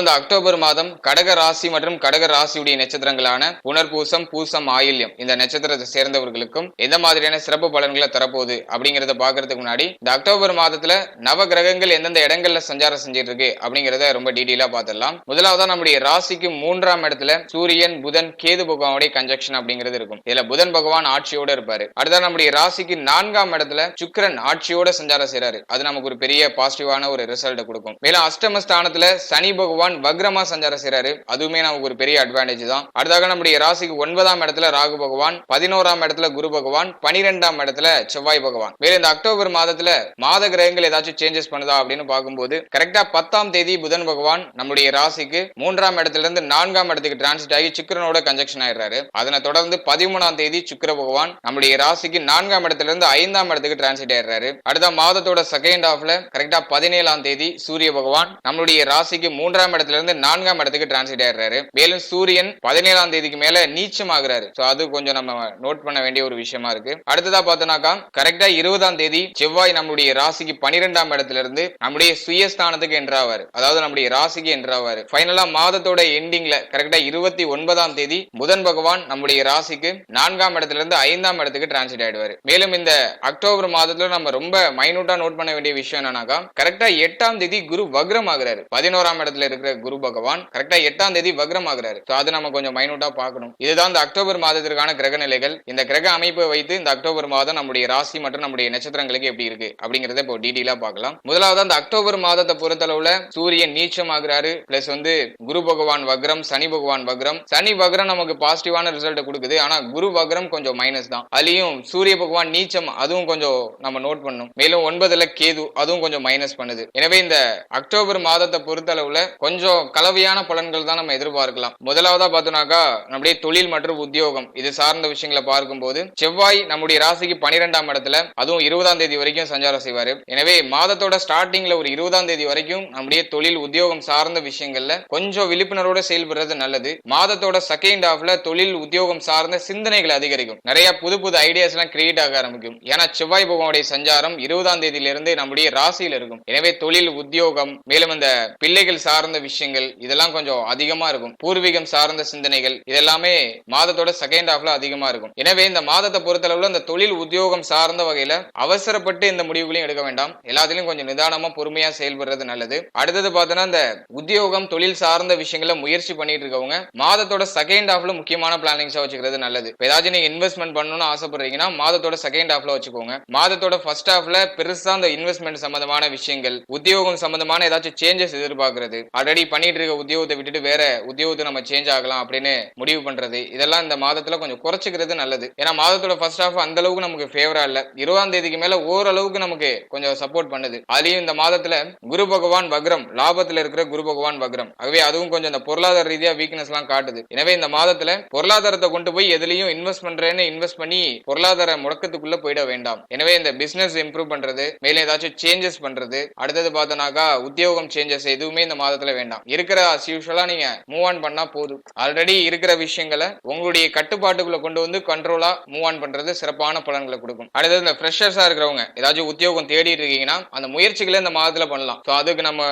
இந்த அக்டோபர் மாதம் கடக ராசி மற்றும் கடக ராசியுடைய நட்சத்திரங்களான புனர்பூசம் பூசம் ஆயில்யம் இந்த நட்சத்திரத்தை சேர்ந்தவர்களுக்கும் எந்த மாதிரியான சிறப்பு பலன்களை தரப்போகுது அப்படிங்கறத பாக்குறதுக்கு முன்னாடி இந்த அக்டோபர் மாதத்துல நவ கிரகங்கள் எந்தெந்த இடங்கள்ல சஞ்சாரம் செஞ்சிட்டு இருக்கு அப்படிங்கறத ரொம்ப டீட்டெயிலா பாத்திரலாம் முதலாவதா நம்முடைய ராசிக்கு மூன்றாம் இடத்துல சூரியன் புதன் கேது பகவானுடைய கன்ஜெக்ஷன் அப்படிங்கிறது இருக்கும். இதுல புதன் பகவான் ஆட்சியோட இருப்பாரு. அடுத்தா நம்முடைய ராசிக்கு நான்காம் இடத்துல சுக்கிரன் ஆட்சியோட சஞ்சாரம் செய்றாரு. அது நமக்கு ஒரு பெரிய பாசிட்டிவான ஒரு ரிசல்ட் கொடுக்கும். மேலும் அஷ்டம ஸ்தானத்துல சனி பகவான் வக்ரமா சஞ்சாரம் செய்யறாரு அதுவுமே நமக்கு ஒரு பெரிய அட்வான்டேஜ் தான். அடுத்தாக நம்முடைய ராசிக்கு ஒன்பதாம் இடத்துல ராகு பகவான் பதினோராம் இடத்துல குரு பகவான் பனிரெண்டாம் இடத்துல செவ்வாய் பகவான். மேலும் இந்த அக்டோபர் மாதத்துல மாத கிரகங்கள் ஏதாச்சும் சேஞ்சஸ் பண்ணுதா அப்படின்னு பார்க்கும்போது கரெக்டா பத்தாம் தேதி புதன் பகவான் நம்முடைய ராசிக்கு மூன்றாம் இடத்துல இருந்து நான்காம் இடத்துக்கு டிரான்சிட் ஆகி சுக்கரனோட கன்ஜெக்ஷன் ஆயிடுறாரு. அதனை தொடர்ந்து பதிமூணாம் தேதி சுக்கர பகவான் நம்முடைய ராசிக்கு நான்காம் இடத்துல இருந்து ஐந்தாம் இடத்துக்கு டிரான்சிட் ஆயிடுறாரு. அடுத்த மாதத்தோட செகண்ட் ஹாஃப்ல கரெக்டா பதினேழாம் தேதி சூரிய பகவான் நம்மளுடைய ராசிக்கு மூன்றாம் இடத்துல இருந்து நான்காம் இடத்துக்கு டிரான்சிட் ஆயிடுறாரு. மேலும் சூரியன் பதினேழாம் தேதிக்கு மேல நீச்சம் ஆகுறாரு சோ அது கொஞ்சம் நம்ம நோட் பண்ண வேண்டிய ஒரு விஷயமா இருக்கு. அடுத்ததா பார்த்தோம்னாக்கா கரெக்டா இருபதாம் தேதி செவ்வாய் நம்முடைய ராசிக்கு பனிரெண்டாம் இடத்துல இருந்து நம்முடைய சுயஸ்தானத்துக்கு என்றாவாரு. அதாவது நம்முடைய ராசிக்கு என்றாவாரு. ஃபைனலா மாதத்தோட எண்டிங்ல கரெக்டா இருபத்தி ஒன்பதாம் தேதி புதன் பகவான் நம்முடைய ராசிக்கு நான்காம் இடத்துல இருந்து ஐந்தாம் இடத்துக்கு டிரான்சிட் ஆயிடுவாரு. மேலும் இந்த அக்டோபர் மாதத்துல நம்ம ரொம்ப மைனூட்டா நோட் பண்ண வேண்டிய விஷயம் என்னன்னாக்கா கரெக்டா எட்டாம் தேதி குரு வக்ரம் ஆகுறாரு பதினோராம் இடத்துல இருக்கிற குரு பகவான் கரெக்டா எட்டாம் தேதி வக்ரம் ஆகுறாரு So அது நம்ம கொஞ்சம் மைனூட்டா பார்க்கணும். இதுதான் இந்த அக்டோபர் மாதத்திற்கான கிரக நிலைகள். இந்த கிரக அமைப்பை வைத்து இந்த அக்டோபர் மாதம் நம்முடைய ராசி மற்றும் நம்முடைய நட்சத்திரங்களுக்கு எப்படி இருக்கு அப்படிங்கறத இப்போ டீடெயிலா பார்க்கலாம். முதலாவது அந்த அக்டோபர் மாதத்தை பொறுத்தளவுல சூரியன் நீச்சம் ஆகுறாரு பிளஸ் வந்து குரு பகவான் வக்ரம் சனி பகவான் வக்ரம். சனி வக்ரம் நமக்கு பாசிட்டிவான ரிசல்ட் கொடுக்குது. ஆனா குரு வக்ரம் கொஞ்சம் மைனஸ் தான். அதுலயும் சூரிய பகவான் நீச்சம் அதுவும் கொஞ்சம் நம்ம நோட் பண்ணும் மேலும் ஒன்பதுல கேது அதுவும் கொஞ்சம் மைனஸ் பண்ணுது. எனவே இந்த அக்டோபர் மாதத்தை பொறுத்தளவுல கொஞ்சம் கொஞ்சம் கலவையான பலன்கள் தான் நம்ம எதிர்பார்க்கலாம். முதலாவதா பார்த்தோம்னாக்கா நம்முடைய தொழில் மற்றும் உத்தியோகம் இது சார்ந்த விஷயங்களை பார்க்கும்போது செவ்வாய் நம்முடைய ராசிக்கு பனிரெண்டாம் இடத்துல அதுவும் இருபதாம் தேதி வரைக்கும் சஞ்சாரம் செய்வாரு. எனவே மாதத்தோட ஸ்டார்டிங்ல ஒரு இருபதாம் தேதி வரைக்கும் நம்முடைய தொழில் உத்தியோகம் சார்ந்த விஷயங்கள்ல கொஞ்சம் விழிப்புணர்வோட செயல்படுறது நல்லது. மாதத்தோட செகண்ட் ஹாஃப்ல தொழில் உத்தியோகம் சார்ந்த சிந்தனைகள் அதிகரிக்கும். நிறைய புது புது ஐடியாஸ் எல்லாம் கிரியேட் ஆக ஆரம்பிக்கும். ஏன்னா செவ்வாய் பகவானுடைய சஞ்சாரம் இருபதாம் தேதியிலிருந்து நம்முடைய ராசியில இருக்கும். எனவே தொழில் உத்தியோகம் மேலும் அந்த பிள்ளைகள் சார்ந்த விஷயங்கள் இதெல்லாம் கொஞ்சம் அதிகமா இருக்கும். பூர்வீகம் சார்ந்த சிந்தனைகள் இதெல்லாமே மாதத்தோட செகண்ட் ஹாஃப்ல அதிகமா இருக்கும். எனவே இந்த மாதத்தை பொறுத்தளவுல இந்த தொழில் உத்தியோகம் சார்ந்த வகையில அவசரப்பட்டு இந்த முடிவுகளையும் எடுக்க வேண்டாம். எல்லாத்திலையும் கொஞ்சம் நிதானமா பொறுமையா செயல்படுறது நல்லது. அடுத்தது பார்த்தோன்னா இந்த உத்தியோகம் தொழில் சார்ந்த விஷயங்களை முயற்சி பண்ணிட்டு இருக்கவங்க மாதத்தோட செகண்ட் ஹாஃப்ல முக்கியமான பிளானிங்ஸா வச்சுக்கிறது நல்லது. ஏதாச்சும் நீங்க இன்வெஸ்ட்மெண்ட் பண்ணணும்னு ஆசைப்படுறீங்கன்னா மாதத்தோட செகண்ட் ஹாஃப்ல வச்சுக்கோங்க. மாதத்தோட ஃபர்ஸ்ட் ஹாஃப்ல பெருசா அந்த இன்வெஸ்ட்மெண்ட் சம்பந்தமான விஷயங்கள் உத்தியோகம் சம்பந்தமான ஏதாச்சும் சேஞ்சஸ் எதிர்பார்க்கறது ஆல்ரெடி பண்ணிட்டு இருக்க உத்தியோகத்தை விட்டுட்டு வேற உத்தியோகத்தை நம்ம சேஞ்ச் ஆகலாம் அப்படின்னு முடிவு பண்றது. இதெல்லாம் இந்த மாதத்துல கொஞ்சம் குறைச்சிக்கிறது நல்லது. ஏன்னா மாதத்தோட ஃபர்ஸ்ட் ஹாஃப் அந்த அளவுக்கு நமக்கு ஃபேவரா இல்ல. இருபதாம் தேதிக்கு மேல ஓரளவுக்கு நமக்கு கொஞ்சம் சப்போர்ட் பண்ணுது. அதுலயும் இந்த மாதத்துல குரு பகவான் வக்ரம் லாபத்துல இருக்கிற குரு பகவான் வக்ரம். ஆகவே அதுவும் கொஞ்சம் இந்த பொருளாதார ரீதியா வீக்னஸ் எல்லாம் காட்டுது. எனவே இந்த மாதத்துல பொருளாதாரத்தை கொண்டு போய் எதுலயும் இன்வெஸ்ட் பண்றேன்னு இன்வெஸ்ட் பண்ணி பொருளாதார முடக்கத்துக்குள்ள போயிட வேண்டாம். எனவே இந்த பிசினஸ் இம்ப்ரூவ் பண்றது மேலும் ஏதாச்சும் சேஞ்சஸ் பண்றது அடுத்தது பார்த்தனாக்கா உத்தியோகம் சேஞ்சஸ் எதுவுமே இந்த மாதத்துல வேண்டாம். இருக்கிற அஸ் யூஸ்வலா நீங்க மூவ் ஆன் பண்ணா போதும். ஆல்ரெடி இருக்கிற விஷயங்களை உங்களுடைய கட்டுப்பாட்டுக்குள்ள கொண்டு வந்து கண்ட்ரோலா மூவ் ஆன் பண்றது சிறப்பான பலன்களை கொடுக்கும். அடுத்தது இந்த ஃப்ரெஷர்ஸா இருக்கிறவங்க ஏதாச்சும் உத்தியோகம் தேடிட்டு இருக்கீங்கன்னா அந்த முயற்சிகளை இந்த மாதத்துல பண்ணலாம். ஸோ அதுக்கு நம்ம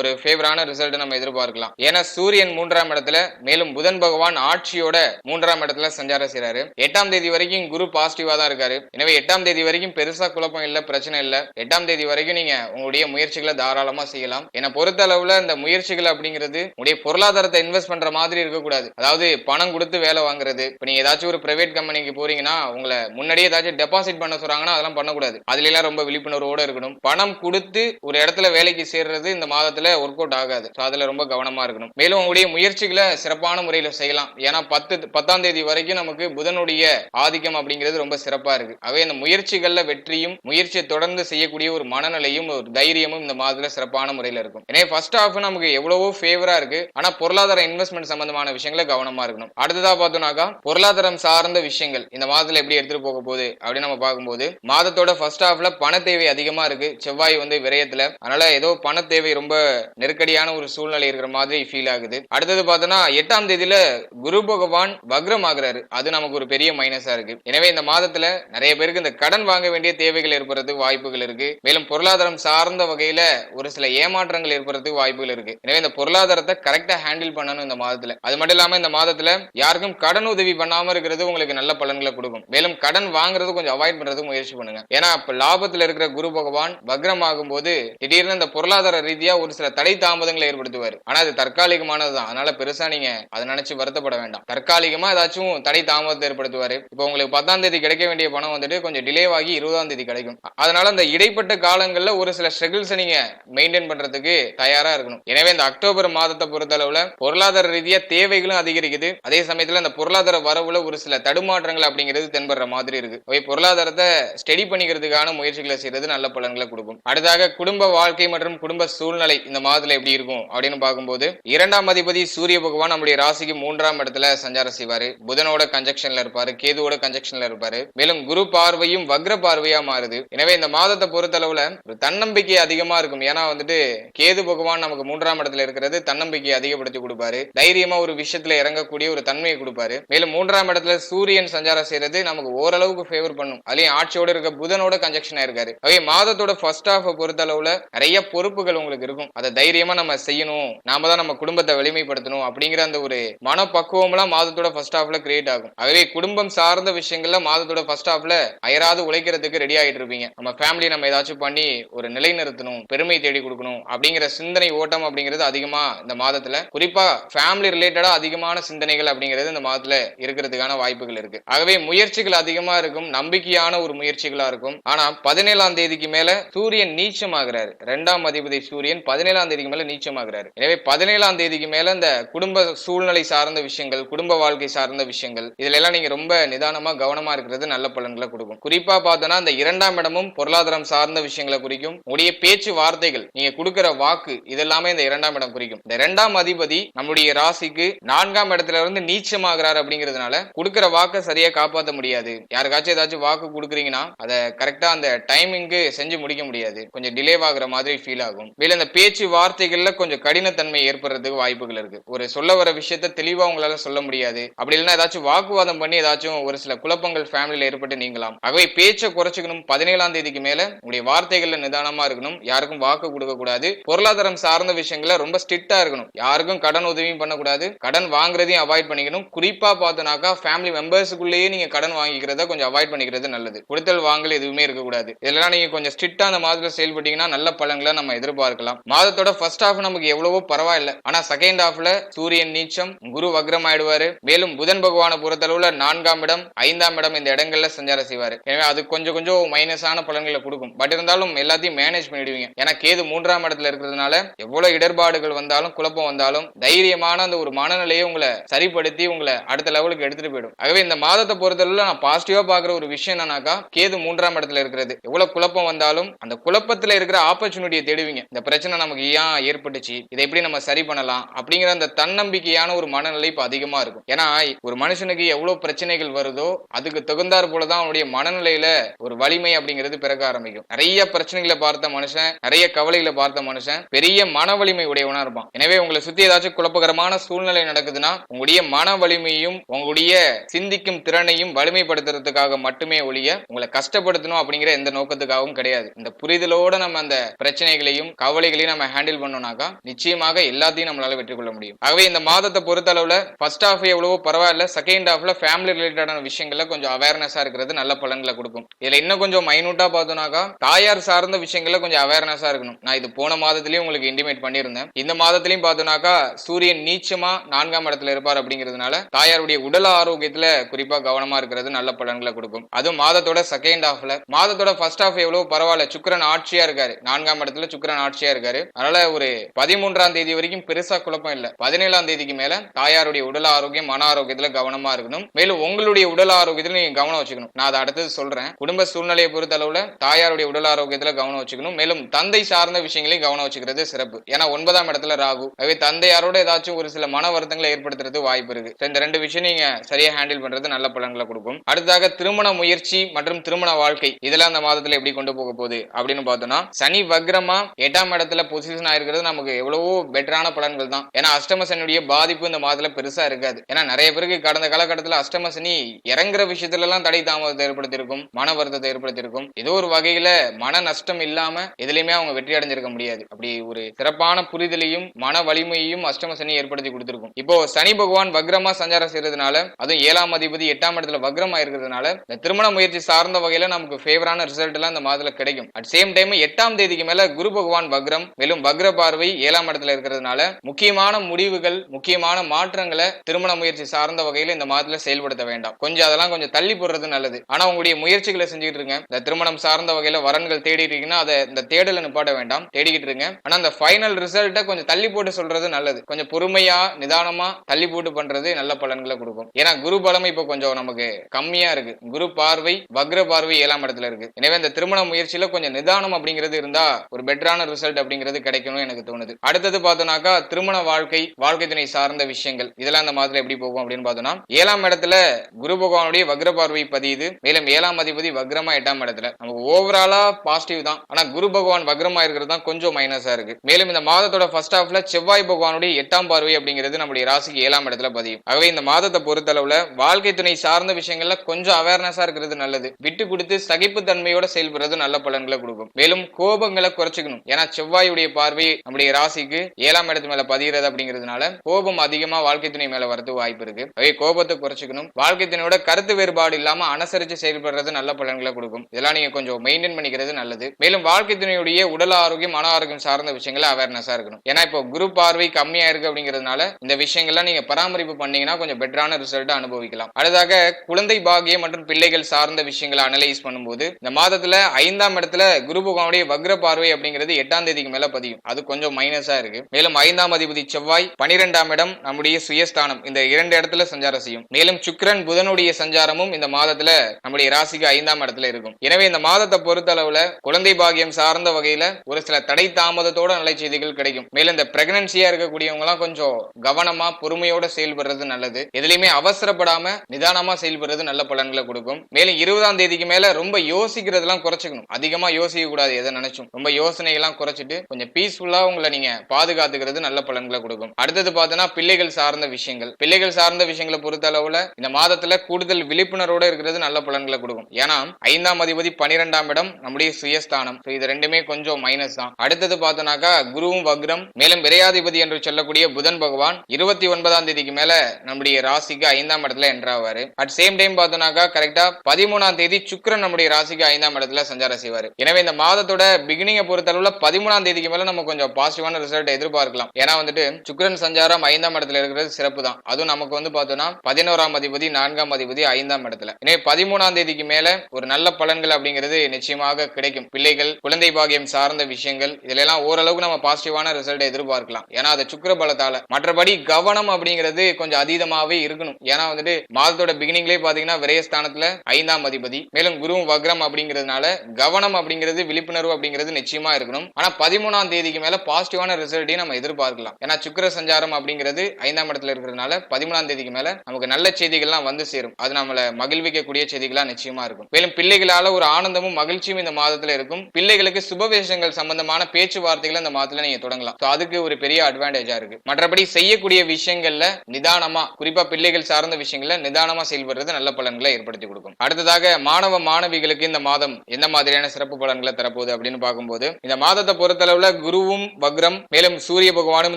ஒரு ஃபேவரான ரிசல்ட் நம்ம எதிர்பார்க்கலாம். ஏன்னா சூரியன் மூன்றாம் இடத்துல மேலும் புதன் பகவான் ஆட்சியோட மூன்றாம் இடத்துல சஞ்சாரம் செய்யறாரு எட்டாம் தேதி வரைக்கும் குரு பாசிட்டிவா தான் இருக்காரு. எனவே எட்டாம் தேதி வரைக்கும் பெருசா குழப்பம் இல்ல பிரச்சனை இல்ல. எட்டாம் தேதி வரைக்கும் நீங்க உங்களுடைய முயற்சிகளை தாராளமா செய்யலாம். என்னை பொறுத்த அளவுல இந்த முயற்சி முயற்சிகள் அப்படிங்கிறது உடைய பொருளாதாரத்தை இன்வெஸ்ட் பண்ற மாதிரி இருக்கக்கூடாது. அதாவது பணம் கொடுத்து வேலை வாங்குறது. இப்ப நீங்க ஏதாச்சும் ஒரு பிரைவேட் கம்பெனிக்கு போறீங்கன்னா உங்களை முன்னாடியே ஏதாச்சும் டெபாசிட் பண்ண சொல்றாங்கன்னா அதெல்லாம் பண்ணக்கூடாது. அதுல எல்லாம் ரொம்ப விழிப்புணர்வோட இருக்கணும். பணம் கொடுத்து ஒரு இடத்துல வேலைக்கு சேர்றது இந்த மாதத்துல ஒர்க் அவுட் ஆகாது. அதுல ரொம்ப கவனமா இருக்கணும். மேலும் உங்களுடைய முயற்சிகளை சிறப்பான முறையில செய்யலாம். ஏன்னா பத்து பத்தாம் தேதி வரைக்கும் நமக்கு புதனுடைய ஆதிக்கம் அப்படிங்கிறது ரொம்ப சிறப்பா இருக்கு. அவை இந்த முயற்சிகள்ல வெற்றியும் முயற்சியை தொடர்ந்து செய்யக்கூடிய ஒரு மனநிலையும் ஒரு தைரியமும் இந்த மாதத்துல சிறப்பான முறையில இருக்கும். எனவே ஃபர்ஸ்ட் ஹாஃப் நமக்கு எவ்வளவோ ஃபேவரா இருக்கு. ஆனா பொருளாதார இன்வெஸ்ட்மெண்ட் சம்பந்தமான விஷயங்கள கவனமா இருக்கணும். அடுத்ததா பார்த்தோம்னாக்கா பொருளாதாரம் சார்ந்த விஷயங்கள். இந்த மாதத்துல எப்படி எடுத்துட்டு போக போகுது அப்படின்னு நம்ம பார்க்கும்போது மாதத்தோட ஃபர்ஸ்ட் ஹாஃப்ல பண தேவை அதிகமா இருக்கு. செவ்வாய் வந்து விரயத்துல. அதனால ஏதோ பண தேவை ரொம்ப நெருக்கடியான ஒரு சூழ்நிலை இருக்கிற மாதிரி ஃபீல் ஆகுது. அடுத்தது பார்த்தோம்னா எட்டாம் தேதியில குரு பகவான் வக்ரம் ஆகுறாரு. அது நமக்கு ஒரு பெரிய மைனஸா இருக்கு. எனவே இந்த மாதத்துல நிறைய பேருக்கு இந்த கடன் வாங்க வேண்டிய தேவைகள் ஏற்படுறதுக்கு வாய்ப்புகள் இருக்கு. மேலும் பொருளாதாரம் சார்ந்த வகையில ஒரு சில ஏமாற்றங்கள் ஏற்படுறதுக்கு வாய்ப்புகள் இருக்கு. எனவே இந்த பொருளாதாரத்தை கரெக்டா ஹேண்டில் பண்ணணும் இந்த மாதத்துல. அது மட்டும் இல்லாம இந்த மாதத்துல யாருக்கும் கடன் உதவி பண்ணாம இருக்கிறது உங்களுக்கு நல்ல பலன்களை கொடுக்கும். மேலும் கடன் வாங்குறது கொஞ்சம் அவாய்ட் பண்றது முயற்சி பண்ணுங்க. ஏன்னா இப்ப லாபத்துல இருக்கிற குரு பகவான் வக்ரமாகும் ஆகும்போது திடீர்னு இந்த பொருளாதார ரீதியா ஒரு சில தடை தாமதங்களை ஏற்படுத்துவார். ஆனா அது தற்காலிகமானதுதான் அதனால பெருசா நீங்க அதை நினைச்சு வருத்தப்பட வேண்டாம். தற்காலிகமா ஏதாச்சும் தடை தாமதத்தை ஏற்படுத்துவாரு. இப்போ உங்களுக்கு பத்தாம் தேதி கிடைக்க வேண்டிய பணம் வந்துட்டு கொஞ்சம் டிலே ஆகி இருபதாம் தேதி கிடைக்கும். அதனால அந்த இடைப்பட்ட காலங்கள்ல ஒரு சில ஸ்ட்ரகிள்ஸை நீங்க மெயின்டைன் பண்றதுக்கு தயாரா இருக்கணும். எனவே இந்த அக்டோபர் மாதத்தை பொறுத்தளவுல பொருளாதார ரீதியா தேவைகளும் அதிகரிக்குது. அதே சமயத்துல அந்த பொருளாதார வரவுல ஒரு சில தடுமாற்றங்கள் அப்படிங்கிறது தென்படுற மாதிரி இருக்கு. அவை பொருளாதாரத்தை ஸ்டெடி பண்ணிக்கிறதுக்கான முயற்சிகளை செய்யறது நல்ல பலன்களை கொடுக்கும். அடுத்ததாக குடும்ப வாழ்க்கை மற்றும் குடும்ப சூழ்நிலை இந்த மாதத்துல எப்படி இருக்கும் அப்படின்னு பார்க்கும்போது இரண்டாம் அதிபதி சூரிய பகவான் நம்முடைய ராசிக்கு மூன்றாம் இடத்துல சஞ்சாரம் செய்வாரு. புதனோட கன்ஜெக்ஷன்ல இருப்பாரு கேதுவோட கன்ஜெக்ஷன்ல இருப்பாரு. மேலும் குரு பார்வையும் வக்ர பார்வையா மாறுது. எனவே இந்த மாதத்தை பொறுத்தளவுல ஒரு தன்னம்பிக்கை அதிகமா இருக்கும். ஏன்னா வந்துட்டு கேது பகவான் நமக்கு மூன்றாம் இடத்துல இருக்கிறது தன்னம்பிக்கையை அதிகப்படுத்தி கொடுப்பாரு. தைரியமா ஒரு விஷயத்துல இறங்கக்கூடிய ஒரு தன்மையை கொடுப்பாரு. மேலும் மூன்றாம் இடத்துல சூரியன் சஞ்சாரம் செய்யறது நமக்கு ஓரளவுக்கு ஃபேவர் பண்ணும். அதுலயும் ஆட்சியோட இருக்க புதனோட கன்ஜெக்ஷன் ஆயிருக்காரு அவை மாதத்தோட ஃபர்ஸ்ட் ஹாஃப் பொறுத்தளவுல நிறைய பொறுப்புகள் உங்களுக்கு இருக்கும். அதை தைரியமா நம்ம செய்யணும். நாம தான் நம்ம குடும்பத்தை வலிமைப்படுத்தணும் அப்படிங்கிற அந்த ஒரு மனப்பக்குவம் எல்லாம் மாதத்தோட ஃபர்ஸ்ட் ஹாஃப்ல கிரியேட் ஆகும். ஆகவே குடும்பம் சார்ந்த விஷயங்கள்ல மாதத்தோட ஃபர்ஸ்ட் ஹாஃப்ல அயராது உழைக்கிறதுக்கு ரெடி ஆகிட்டு இருப்பீங்க. நம்ம ஃபேமிலி நம்ம ஏதாச்சும் பண்ணி ஒரு நிலைநிறுத்தணும் பெருமை தேடி கொடுக்கணும் அப்படிங்கிற சிந்தனை ஓட்டம் அப்படிங்கிறது அப்படிங்கிறது அதிகமா இந்த மாதத்துல. குறிப்பா ஃபேமிலி ரிலேட்டடா அதிகமான சிந்தனைகள் அப்படிங்கிறது இந்த மாதத்துல இருக்கிறதுக்கான வாய்ப்புகள் இருக்கு. ஆகவே முயற்சிகள் அதிகமா இருக்கும் நம்பிக்கையான ஒரு முயற்சிகளா இருக்கும். ஆனா பதினேழாம் தேதிக்கு மேல சூரியன் நீச்சமாகிறாரு. ரெண்டாம் அதிபதி சூரியன் பதினேழாம் தேதிக்கு மேல நீச்சமாகிறாரு. எனவே பதினேழாம் தேதிக்கு மேல இந்த குடும்ப சூழ்நிலை சார்ந்த விஷயங்கள் குடும்ப வாழ்க்கை சார்ந்த விஷயங்கள் இதுல எல்லாம் நீங்க ரொம்ப நிதானமா கவனமா இருக்கிறது நல்ல பலன்களை கொடுக்கும். குறிப்பா பார்த்தோம்னா இந்த இரண்டாம் இடமும் பொருளாதாரம் சார்ந்த விஷயங்களை குறிக்கும். உடைய பேச்சு வார்த்தைகள் நீங்க கொடுக்கிற வாக்கு இதெல்லாமே இந்த இரண்டாம் இடம் குறிக்கும். இந்த இரண்டாம் அதிபதி நம்முடைய ராசிக்கு நான்காம் இடத்துல இருந்து நீச்சமாகிறார் அப்படிங்கிறதுனால கொடுக்கிற வாக்கை சரியா காப்பாற்ற முடியாது. யாருக்காச்சும் ஏதாச்சும் வாக்கு கொடுக்குறீங்கன்னா அதை கரெக்டா அந்த டைமிங்க்கு செஞ்சு முடிக்க முடியாது. கொஞ்சம் டிலே ஆகுற மாதிரி ஃபீல் ஆகும். மேல இந்த பேச்சு வார்த்தைகள்ல கொஞ்சம் கடினத்தன்மை ஏற்படுறதுக்கு வாய்ப்புகள் இருக்கு. ஒரு சொல்ல வர விஷயத்த தெளிவா உங்களால சொல்ல முடியாது. அப்படி இல்லைன்னா ஏதாச்சும் வாக்குவாதம் பண்ணி ஏதாச்சும் ஒரு சில குழப்பங்கள் ஃபேமிலியில ஏற்பட்டு நீங்களாம் ஆகவே பேச்சை குறைச்சிக்கணும். பதினேழாம் தேதிக்கு மேல உங்களுடைய வார்த்தைகள்ல நிதானமா இருக்கணும். யாருக்கும் வாக்கு கொடுக்க கூடாது பொருளாதாரம் சார்ந்த விஷயங்கள் ரொம்ப ஸ்ட்ரிக்டா இருக்கணும். யாருக்கும் கடன் உதவியும் பண்ணக்கூடாது. கடன் வாங்குறதையும் அவாய்ட் பண்ணிக்கணும். குறிப்பா பார்த்தோம்னாக்கா ஃபேமிலி மெம்பர்ஸுக்குள்ளேயே நீங்க கடன் வாங்கிக்கிறத கொஞ்சம் அவாய்ட் பண்ணிக்கிறது நல்லது. கொடுத்தல் வாங்கல் எதுவுமே இருக்கக்கூடாது. இதெல்லாம் நீங்க கொஞ்சம் ஸ்ட்ரிக்டா அந்த மாதத்துல செயல்பட்டீங்கன்னா நல்ல பலன்களை நம்ம எதிர்பார்க்கலாம். மாதத்தோட ஃபர்ஸ்ட் ஹாஃப் நமக்கு எவ்வளவோ பரவாயில்ல. ஆனா செகண்ட் ஹாஃப்ல சூரியன் நீச்சம் குரு வக்ரம் ஆயிடுவாரு. மேலும் புதன் பகவான பொறுத்தளவுல நான்காம் இடம் ஐந்தாம் இடம் இந்த இடங்கள்ல சஞ்சாரம் செய்வாரு. எனவே அது கொஞ்சம் கொஞ்சம் மைனஸான பலன்களை கொடுக்கும். பட் இருந்தாலும் எல்லாத்தையும் மேனேஜ் பண்ணிடுவீங்க. ஏன்னா கேது மூன்றாம் இடத்துல இருக்கிறதுனால எவ்வளவு இடர்பாடுகள் வந்தாலும் குழப்பம் வந்தாலும் தைரியமான அந்த ஒரு மனநிலையை உங்களை சரிப்படுத்தி உங்களை அடுத்த லெவலுக்கு எடுத்துட்டு போயிடும். ஆகவே இந்த மாதத்தை பொறுத்தளவுல நான் பாசிட்டிவா பாக்குற ஒரு விஷயம் என்னன்னாக்கா கேது மூன்றாம் இடத்துல இருக்கிறது. எவ்வளவு குழப்பம் வந்தாலும் அந்த குழப்பத்துல இருக்கிற ஆப்பர்ச்சுனிட்டியை தேடுவீங்க. இந்த பிரச்சனை நமக்கு ஏன் ஏற்பட்டுச்சு? இதை எப்படி நம்ம சரி பண்ணலாம்? அப்படிங்கிற அந்த தன்னம்பிக்கையான ஒரு மனநிலை இப்ப அதிகமா இருக்கும். ஏன்னா ஒரு மனுஷனுக்கு எவ்வளவு பிரச்சனைகள் வருதோ அதுக்கு தகுந்தாற் போலதான் அவனுடைய மனநிலையில ஒரு வலிமை அப்படிங்கிறது பிறக்க ஆரம்பிக்கும். நிறைய பிரச்சனைகளை பார்த்த மனுஷன் நிறைய கவலைகளை பார்த்த மனுஷன் பெரிய மன வலிமை உடையவனா இருப்பான். எனவே உங்களை சுத்தி ஏதாச்சும் குழப்பகரமான சூழ்நிலை நடக்குதுன்னா உங்களுடைய மன வலிமையும் உங்களுடைய சிந்திக்கும் திறனையும் வலிமைப்படுத்துறதுக்காக மட்டுமே ஒழிய உங்களை கஷ்டப்படுத்தணும் அப்படிங்கிற எந்த நோக்கத்துக்காகவும் கிடையாது. இந்த புரிதலோட நம்ம அந்த பிரச்சனைகளையும் கவலைகளையும் நம்ம ஹேண்டில் பண்ணோம்னாக்கா நிச்சயமாக எல்லாத்தையும் நம்மளால வெற்றி கொள்ள முடியும். ஆகவே இந்த மாதத்தை பொறுத்த அளவுல ஃபர்ஸ்ட் ஹாஃப் எவ்வளவோ பரவாயில்ல செகண்ட் ஹாஃப்ல ஃபேமிலி ரிலேட்டடான விஷயங்கள்ல கொஞ்சம் அவேர்னஸா இருக்கிறது நல்ல பலன்களை கொடுக்கும். இதுல இன்னும் கொஞ்சம் மைனூட்டா பார்த்தோம்னாக்கா தாயார் சார்ந்த விஷயங்கள்ல கொஞ்சம் அவேர்னஸா இருக்கணும். நான் இது போன மாதத்திலேயே உங்களுக்கு இன்டிமேட் பண்ணியிருந்தேன். இந்த மாதத்திலையும் பார்த்தோம்னாக்கா சூரியன் நீச்சமா நான்காம் இடத்துல இருப்பார் அப்படிங்கிறதுனால தாயாருடைய உடல் ஆரோக்கியத்துல குறிப்பா கவனமா இருக்கிறது நல்ல பலன்களை கொடுக்கும். அதுவும் மாதத்தோட செகண்ட் ஹாஃப்ல மாதத்தோட ஃபர்ஸ்ட் ஹாஃப் எவ்வளவு பரவாயில்ல. சுக்கரன் ஆட்சியா இருக்காரு. நான்காம் இடத்துல சுக்கரன் ஆட்சியா இருக்காரு. அதனால ஒரு பதிமூன்றாம் தேதி வரைக்கும் பெருசா குழப்பம் இல்ல. பதினேழாம் தேதிக்கு மேல தாயாருடைய உடல் ஆரோக்கியம் மன ஆரோக்கியத்துல கவனமா இருக்கணும். மேலும் உங்களுடைய உடல் ஆரோக்கியத்துல நீங்க கவனம் வச்சுக்கணும். நான் அதை அடுத்தது சொல்றேன். குடும்ப சூழ்நிலையை பொறுத்த அளவுல தாயாருடைய உடல் ஆரோக்கியத்துல கவனம் வச்சுக்கணும். மேலும் தந்தை சார்ந்த விஷயங்களையும் கவனம் வச்சுக்கிறது சிறப்பு. ஏன்னா ஒன்பது ஒன்பதாம் இடத்துல ராகு. ஆகவே தந்தையாரோட ஏதாச்சும் ஒரு சில மன வருத்தங்களை ஏற்படுத்துறது வாய்ப்பு இருக்கு. இந்த ரெண்டு விஷயம் நீங்க சரியா ஹேண்டில் பண்றது நல்ல பலன்களை கொடுக்கும். அடுத்ததாக திருமண முயற்சி மற்றும் திருமண வாழ்க்கை. இதெல்லாம் அந்த மாதத்துல எப்படி கொண்டு போக போகுது அப்படின்னு பார்த்தோம்னா சனி வக்ரமா எட்டாம் இடத்துல பொசிஷன் ஆயிருக்கிறது நமக்கு எவ்வளவோ பெட்டரான பலன்கள் தான். ஏன்னா அஷ்டம சனியுடைய பாதிப்பு இந்த மாதத்துல பெருசா இருக்காது. ஏன்னா நிறைய பேருக்கு கடந்த காலகட்டத்தில் அஷ்டம சனி இறங்குற விஷயத்துல எல்லாம் தடை தாமதத்தை ஏற்படுத்தியிருக்கும் மன வருத்தத்தை ஏற்படுத்தியிருக்கும். ஏதோ ஒரு வகையில மன நஷ்டம் இல்லாம எதுலயுமே அவங்க வெற்றி அடைஞ்சிருக்க முடியாது. அப்படி ஒரு சிறப்பான புரிதலையும் மன வலிமையையும் அஷ்டம சனி ஏற்படுத்தி கொடுத்திருக்கும். இப்போ சனி பகவான் வக்ரமா சஞ்சாரம் செய்யறதுனால அதுவும் ஏழாம் அதிபதி எட்டாம் இடத்துல வக்ரமா இருக்கிறதுனால இந்த திருமண முயற்சி சார்ந்த வகையில நமக்கு ஃபேவரான ரிசல்ட் எல்லாம் இந்த மாதத்துல கிடைக்கும். அட் சேம் டைம் எட்டாம் தேதிக்கு மேல குரு பகவான் வக்ரம் மேலும் வக்ர பார்வை ஏழாம் இடத்துல இருக்கிறதுனால முக்கியமான முடிவுகள் முக்கியமான மாற்றங்களை திருமண முயற்சி சார்ந்த வகையில இந்த மாதத்துல செயல்படுத்த வேண்டாம். கொஞ்சம் அதெல்லாம் கொஞ்சம் தள்ளி போடுறது நல்லது. ஆனா உங்களுடைய முயற்சிகளை செஞ்சுட்டு இருங்க. இந்த திருமணம் சார்ந்த வகையில வரன்கள் தேடி இருக்கீங்கன்னா அதை இந்த தேடலை நிப்பாட்ட வேண்டாம். தேடிக்கிட்டு இருங்க. ஆனா அந்த ஃபைனல் ரிசல்ட் ரிசல்ட்டை கொஞ்சம் தள்ளி போட்டு சொல்றது நல்லது. கொஞ்சம் பொறுமையா நிதானமா தள்ளி போட்டு பண்றது நல்ல பலன்களை கொடுக்கும். ஏன்னா குரு பலம் இப்போ கொஞ்சம் நமக்கு கம்மியா இருக்கு. குரு பார்வை வக்ர பார்வை ஏழாம் இடத்துல இருக்கு. எனவே இந்த திருமண முயற்சியில கொஞ்சம் நிதானம் அப்படிங்கிறது இருந்தா ஒரு பெட்டரான ரிசல்ட் அப்படிங்கிறது கிடைக்கணும் எனக்கு தோணுது. அடுத்தது பார்த்தோம்னாக்கா திருமண வாழ்க்கை வாழ்க்கை துணை சார்ந்த விஷயங்கள். இதெல்லாம் அந்த மாதத்துல எப்படி போகும் அப்படின்னு பார்த்தோம்னா ஏழாம் இடத்துல குரு பகவானுடைய வக்ர பார்வை பதியுது. மேலும் ஏழாம் அதிபதி வக்ரமா எட்டாம் இடத்துல. நமக்கு ஓவராலா பாசிட்டிவ் தான். ஆனா குரு பகவான் வக்ரமா இருக்கிறது தான் கொஞ்சம் மைனஸா இருக்கு. மேலும் இந்த மாதத்தோட ஃபர்ஸ்ட் ஹாஃப்ல செவ்வாய் பகவானுடைய எட்டாம் பார்வை அப்படிங்கிறது நம்முடைய ராசிக்கு ஏழாம் இடத்துல பதியும். ஆகவே இந்த மாதத்தை பொறுத்தளவுல வாழ்க்கை துணை சார்ந்த விஷயங்கள்ல கொஞ்சம் அவேர்னஸா இருக்கிறது நல்லது. விட்டு கொடுத்து சகிப்பு தன்மையோட செயல்படுறது நல்ல பலன்களை கொடுக்கும். மேலும் கோபங்களை குறைச்சிக்கணும். ஏன்னா செவ்வாயுடைய பார்வை நம்முடைய ராசிக்கு ஏழாம் இடத்து மேல பதிகிறது அப்படிங்கிறதுனால கோபம் அதிகமா வாழ்க்கை துணை மேல வரது வாய்ப்பு இருக்கு. ஆகவே கோபத்தை குறைச்சிக்கணும். வாழ்க்கை துணையோட கருத்து வேறுபாடு இல்லாம அனுசரிச்சு செயல்படுறது நல்ல பலன்களை கொடுக்கும். இதெல்லாம் நீங்க கொஞ்சம் மெயின்டைன் பண்ணிக்கிறது நல்லது. மேலும் வாழ்க்கை துணையுடைய உடல் ஆரோக்கியம் மன ஆரோக்கியம் சார்ந்த விஷயங்களை அவேர்னஸா இருக்கணும். ஏன்னா இப்போ குரு பார்வை கம்மியா இருக்கு அப்படிங்கிறதுனால இந்த விஷயங்கள்லாம் நீங்க பராமரிப்பு பண்ணீங்கன்னா கொஞ்சம் பெட்டரான ரிசல்ட் அனுபவிக்கலாம். அடுத்ததாக குழந்தை பாகியம் மற்றும் பிள்ளைகள் சார்ந்த விஷயங்களை அனலைஸ் பண்ணும்போது இந்த மாதத்துல ஐந்தாம் இடத்துல குரு பகவானுடைய வக்ர பார்வை அப்படிங்கிறது எட்டாம் தேதிக்கு மேல பதியும். அது கொஞ்சம் மைனஸா இருக்கு. மேலும் ஐந்தாம் அதிபதி செவ்வாய் பனிரெண்டாம் இடம் நம்முடைய சுயஸ்தானம். இந்த இரண்டு இடத்துல சஞ்சாரம் செய்யும். மேலும் சுக்கரன் புதனுடைய சஞ்சாரமும் இந்த மாதத்துல நம்முடைய ராசிக்கு ஐந்தாம் இடத்துல இருக்கும். எனவே இந்த மாதத்தை பொறுத்தளவுல குழந்தை பாகியம் சார்ந்த வகையில ஒரு சில தடை தாமதத்தோட நல்ல செய்திகள் கிடைக்கும். கிடைக்கும். மேலும் இந்த பிரெக்னன்சியா இருக்கக்கூடியவங்க எல்லாம் கொஞ்சம் கவனமா பொறுமையோட செயல்படுறது நல்லது. எதுலையுமே அவசரப்படாம நிதானமா செயல்படுறது நல்ல பலன்களை கொடுக்கும். மேலும் இருபதாம் தேதிக்கு மேல ரொம்ப யோசிக்கிறதெல்லாம் குறைச்சிக்கணும். அதிகமா யோசிக்க கூடாது எதை நினைச்சும். ரொம்ப யோசனைகள்லாம் குறைச்சிட்டு கொஞ்சம் பீஸ்ஃபுல்லா உங்களை நீங்க பாதுகாத்துக்கிறது நல்ல பலன்களை கொடுக்கும். அடுத்தது பார்த்தோன்னா பிள்ளைகள் சார்ந்த விஷயங்கள். பிள்ளைகள் சார்ந்த விஷயங்களை பொறுத்த அளவுல இந்த மாதத்துல கூடுதல் விழிப்புணர்வோட இருக்கிறது நல்ல பலன்களை கொடுக்கும். ஏன்னா ஐந்தாம் அதிபதி பனிரெண்டாம் இடம் நம்முடைய சுயஸ்தானம். இது ரெண்டுமே கொஞ்சம் மைனஸ் தான். அடுத்தது பார்த்தோம்னாக்கா குருவும் வக்ரம் மேலும் விரையாதிபதி என்று சொல்லக்கூடிய புதன் பகவான் இருபத்தி ஒன்பதாம் தேதிக்கு மேல நம்முடைய ராசிக்கு ஐந்தாம் இடத்துல என்றாவாரு அட் சேம் டைம் பார்த்தோம்னாக்கா கரெக்டா பதிமூணாம் தேதி சுக்கரன் நம்முடைய ராசிக்கு ஐந்தாம் இடத்துல சஞ்சாரம் செய்வாரு. எனவே இந்த மாதத்தோட பிகினிங்கை பொறுத்தளவுல பதிமூணாம் தேதிக்கு மேல நம்ம கொஞ்சம் பாசிட்டிவான ரிசல்ட் எதிர்பார்க்கலாம். ஏன்னா வந்துட்டு சுக்கரன் சஞ்சாரம் ஐந்தாம் இடத்துல இருக்கிறது சிறப்பு தான். அதுவும் நமக்கு வந்து பார்த்தோம்னா பதினோராம் அதிபதி நான்காம் அதிபதி ஐந்தாம் இடத்துல. எனவே பதிமூணாம் தேதிக்கு மேல ஒரு நல்ல பலன்கள் அப்படிங்கிறது நிச்சயமாக கிடைக்கும். பிள்ளைகள் குழந்தை பாகியம் சார்ந்த விஷயங்கள் இதுல எல்லாம் ஓரளவுக்கு நம்ம பாசிட்டிவான ரிசல்ட் எதிர்பார்க்கலாம். ஏன்னா அது சுக்கர பலத்தால மற்றபடி கவனம் அப்படிங்கிறது கொஞ்சம் அதீதமாவே இருக்கணும். ஏன்னா வந்துட்டு மாதத்தோட பிகினிங்லேயே பாத்தீங்கன்னா விரயஸ்தானத்துல ஐந்தாம் அதிபதி. மேலும் குருவும் வக்ரம் அப்படிங்கிறதுனால கவனம் அப்படிங்கிறது விழிப்புணர்வு அப்படிங்கிறது நிச்சயமா இருக்கணும். ஆனா பதிமூணாம் தேதிக்கு மேல பாசிட்டிவான ரிசல்ட்டையும் நம்ம எதிர்பார்க்கலாம். ஏன்னா சுக்கிர சஞ்சாரம் அப்படிங்கிறது ஐந்தாம் இடத்துல இருக்கிறதுனால பதிமூணாம் தேதிக்கு மேல நமக்கு நல்ல செய்திகள்லாம் வந்து சேரும். அது நம்மள மகிழ்விக்கக்கூடிய செய்திகளா நிச்சயமா இருக்கும். மேலும் பிள்ளைகளால ஒரு ஆனந்தமும் மகிழ்ச்சியும் இந்த மாதத்துல இருக்கும். பிள்ளைகளுக்கு சுபவேஷங்கள் சம்பந்தமான பேச்சுவார்த்தைகள் இந்த மாதத்துல நீங்க தொடங்கலாம் ஸோ அதுக்கு ஒரு பெரிய அட்வான்டேஜா இருக்கு. மற்றபடி செய்யக்கூடிய விஷயங்கள்ல நிதானமா குறிப்பா பிள்ளைகள் சார்ந்த விஷயங்கள்ல நிதானமா செயல்படுறது நல்ல பலன்களை ஏற்படுத்தி கொடுக்கும். அடுத்ததாக மாணவ மாணவிகளுக்கு இந்த மாதம் எந்த மாதிரியான சிறப்பு பலன்களை தரப்போகுது அப்படின்னு பார்க்கும்போது இந்த மாதத்தை பொறுத்தளவுல குருவும் வக்ரம் மேலும் சூரிய பகவானும்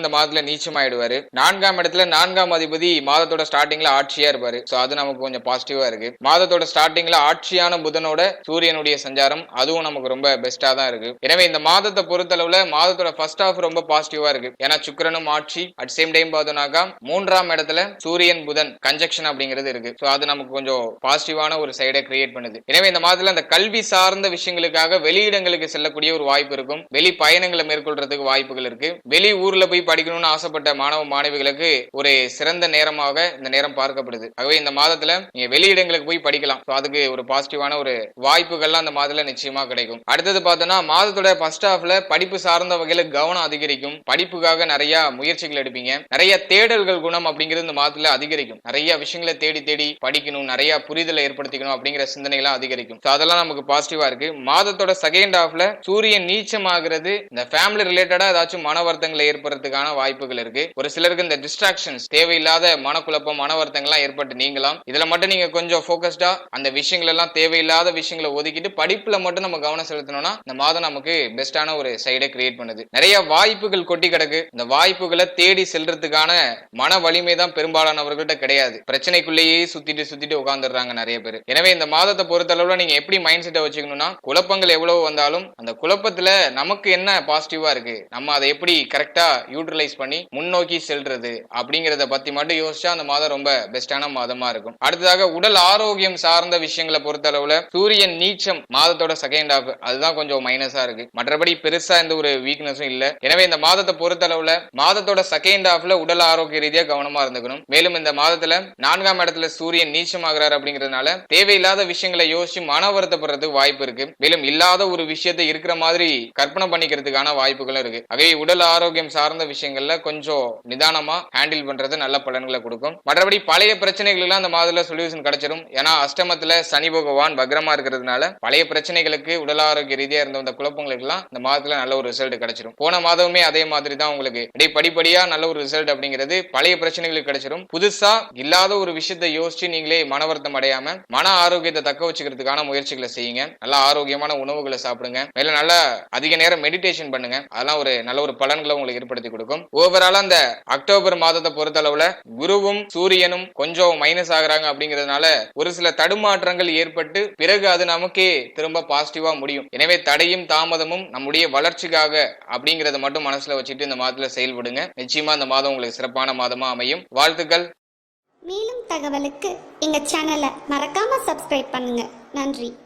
இந்த மாதத்துல நீச்சமாயிடுவாரு. நான்காம் இடத்துல நான்காம் அதிபதி மாதத்தோட ஸ்டார்டிங்ல ஆட்சியா இருப்பாரு. ஸோ அது நமக்கு கொஞ்சம் பாசிட்டிவா இருக்கு. மாதத்தோட ஸ்டார்டிங்ல ஆட்சியான புதனோட சூரியனுடைய சஞ்சாரம் அதுவும் நமக்கு ரொம்ப பெஸ்டா தான் இருக்கு. எனவே இந்த மாதத்தை பொறுத்தளவுல மாதத்தோட ஃபர்ஸ்ட் ஆஃப் ரொம்ப பாசிட்டிவா இருக்கு. ஏன்னா சுக்கரனும் ஆட்சி அட் சேம் டைம் பார்த்தோம்னாக்கா மூன்றாம் இடத்துல சூரியன் புதன் கன்ஜெக்ஷன் அப்படிங்கிறது இருக்கு. ஸோ அது நமக்கு கொஞ்சம் பாசிட்டிவான ஒரு சைடை கிரியேட் பண்ணுது. எனவே இந்த மாதத்துல அந்த கல்வி சார்ந்த விஷயங்களுக்காக வெளியிடங்களுக்கு செல்லக்கூடிய ஒரு வாய்ப்பு இருக்கும். வெளி பயணங்களை மேற்கொள்றதுக்கு வாய்ப்புகள் இருக்கு. வெளி ஊர்ல போய் படிக்கணும்னு ஆசைப்பட்ட மாணவ மாணவிகளுக்கு ஒரு சிறந்த நேரமாக இந்த நேரம் பார்க்கப்படுது. ஆகவே இந்த மாதத்துல நீங்க வெளியிடங்களுக்கு போய் படிக்கலாம். So அதுக்கு ஒரு பாசிட்டிவான ஒரு வாய்ப்புகள்லாம் அந்த மாதத்துல நிச்சயமா கிடைக்கும். அடுத்தது பார்த்தோம்னா மாதத்தோட ஃபர்ஸ்ட் ஹாஃப்ல படிப்பு சார்ந்த வகையில கவனம் அதிகம் அதிகரிக்கும். படிப்புக்காக நிறைய முயற்சிகள் எடுப்பீங்க. நிறைய தேடல்கள் குணம் அப்படிங்கிறது இந்த மாதத்துல அதிகரிக்கும். நிறைய விஷயங்களை தேடி தேடி படிக்கணும் நிறைய புரிதலை ஏற்படுத்திக்கணும் அப்படிங்கிற சிந்தனைகள்லாம் அதிகரிக்கும். அதெல்லாம் நமக்கு பாசிட்டிவா இருக்கு. மாதத்தோட செகண்ட் ஹாஃப்ல சூரியன் நீச்சமாகிறது இந்த ஃபேமிலி ரிலேட்டடா ஏதாச்சும் மன வருத்தங்களை ஏற்படுறதுக்கான வாய்ப்புகள் இருக்கு. ஒரு சிலருக்கு இந்த டிஸ்ட்ராக்ஷன்ஸ் தேவையில்லாத மனக்குழப்பம் மன வருத்தங்கள்லாம் ஏற்பட்டு நீங்களாம் இதுல மட்டும் நீங்க கொஞ்சம் போக்கஸ்டா அந்த விஷயங்கள் எல்லாம் தேவையில்லாத விஷயங்களை ஒதுக்கிட்டு படிப்புல மட்டும் நம்ம கவனம் செலுத்தணும்னா இந்த மாதம் நமக்கு பெஸ்டான ஒரு சைடை கிரியேட் பண்ணுது. நிறைய வாய் வாய்ப்புகள் கொட்டி கிடக்கு. இந்த வாய்ப்புகளை தேடி செல்றதுக்கான மன வலிமை தான் பெரும்பாலானவர்கள்ட்ட கிடையாது. பிரச்சனைக்குள்ளேயே சுத்திட்டு சுத்திட்டு உட்காந்துடுறாங்க நிறைய பேர். எனவே இந்த மாதத்தை பொறுத்தளவுல நீங்க எப்படி மைண்ட் செட்டை வச்சுக்கணும்னா குழப்பங்கள் எவ்வளவு வந்தாலும் அந்த குழப்பத்துல நமக்கு என்ன பாசிட்டிவா இருக்கு? நம்ம அதை எப்படி கரெக்டா யூட்டிலைஸ் பண்ணி முன்னோக்கி செல்றது? அப்படிங்கறத பத்தி மட்டும் யோசிச்சா அந்த மாதம் ரொம்ப பெஸ்டான மாதமா இருக்கும். அடுத்ததாக உடல் ஆரோக்கியம் சார்ந்த விஷயங்களை பொறுத்தளவுல சூரியன் நீச்சம் மாதத்தோட செகண்ட் ஹாஃப் அதுதான் கொஞ்சம் மைனஸா இருக்கு. மற்றபடி பெருசா எந்த ஒரு வீக்னஸும் இல்ல. எனவே இந்த மாதத்தை பொறுத்தளவுல மாதத்தோட செகண்ட் ஹாஃப்ல உடல் ஆரோக்கிய ரீதியா கவனமா இருந்துக்கணும். மேலும் இந்த மாதத்துல நான்காம் இடத்துல சூரியன் நீச்சமாகிறார் அப்படிங்கறதுனால தேவையில்லாத விஷயங்களை யோசிச்சு மன வருத்தப்படுறதுக்கு வாய்ப்பு இருக்கு. மேலும் இல்லாத ஒரு விஷயத்தை இருக்கிற மாதிரி கற்பனை பண்ணிக்கிறதுக்கான வாய்ப்புகளும் இருக்கு. ஆகவே உடல் ஆரோக்கியம் சார்ந்த விஷயங்கள்ல கொஞ்சம் நிதானமா ஹேண்டில் பண்றது நல்ல பலன்களை கொடுக்கும். மற்றபடி பழைய பிரச்சனைகள் எல்லாம் அந்த மாதத்துல சொல்யூஷன் கிடைச்சிடும் ஏன்னா அஷ்டமத்துல சனி பகவான் பக்ரமா இருக்கிறதுனால பழைய பிரச்சனைகளுக்கு உடல் ஆரோக்கிய ரீதியா இருந்த அந்த குழப்பங்களுக்கு எல்லாம் இந்த மாதத்துல நல்ல ஒரு ரிசல்ட் கிடைச்சிடும் போன மாதம் அதே மாதிரி தான் உங்களுக்கு. அப்படியே படிப்படியா நல்ல ஒரு ரிசல்ட் அப்படிங்கிறது பழைய பிரச்சனைகளுக்கு கிடைச்சிடும் புதுசா இல்லாத ஒரு விஷயத்தை யோசிச்சு நீங்களே மனவருத்தம் அடையாம மன ஆரோக்கியத்தை தக்க வச்சுக்கிறதுக்கான முயற்சிகளை செய்யுங்க. நல்ல ஆரோக்கியமான உணவுகளை சாப்பிடுங்க. மேல நல்ல அதிக நேரம் மெடிடேஷன் பண்ணுங்க. அதெல்லாம் ஒரு நல்ல ஒரு பலன்களை உங்களுக்கு ஏற்படுத்தி கொடுக்கும். ஓவரால் அந்த அக்டோபர் மாதத்தை பொறுத்தளவுல குருவும் சூரியனும் கொஞ்சம் மைனஸ் ஆகுறாங்க அப்படிங்கிறதுனால ஒரு சில தடுமாற்றங்கள் ஏற்பட்டு பிறகு அது நமக்கே திரும்ப பாசிட்டிவா முடியும். எனவே தடையும் தாமதமும் நம்முடைய வளர்ச்சிக்காக அப்படிங்கறது மட்டும் மனசுல வச்சுட்டு இந்த மாதத்துல செயல்படுங்க. நிச்சயமா இந்த மாதம் உங்களுக்கு சிறப்பான மாதமா அமையும். வாழ்த்துக்கள். மேலும் தகவலுக்கு எங்க சேனலை மறக்காம சப்ஸ்கிரைப் பண்ணுங்க. நன்றி.